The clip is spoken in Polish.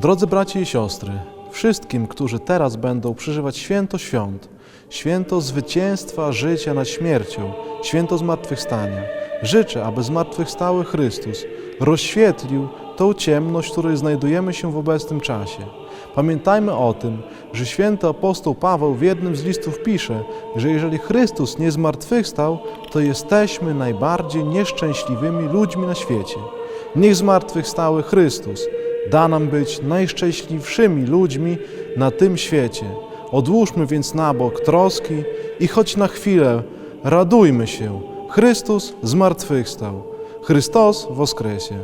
Drodzy bracia i siostry, wszystkim, którzy teraz będą przeżywać święto świąt, święto zwycięstwa życia nad śmiercią, święto zmartwychwstania, życzę, aby zmartwychwstały Chrystus rozświetlił tą ciemność, w której znajdujemy się w obecnym czasie. Pamiętajmy o tym, że święty apostoł Paweł w jednym z listów pisze, że jeżeli Chrystus nie zmartwychwstał, to jesteśmy najbardziej nieszczęśliwymi ludźmi na świecie. Niech zmartwychwstały Chrystus da nam być najszczęśliwszymi ludźmi na tym świecie. Odłóżmy więc na bok troski i choć na chwilę radujmy się. Chrystus zmartwychwstał. Chrystus woskresie.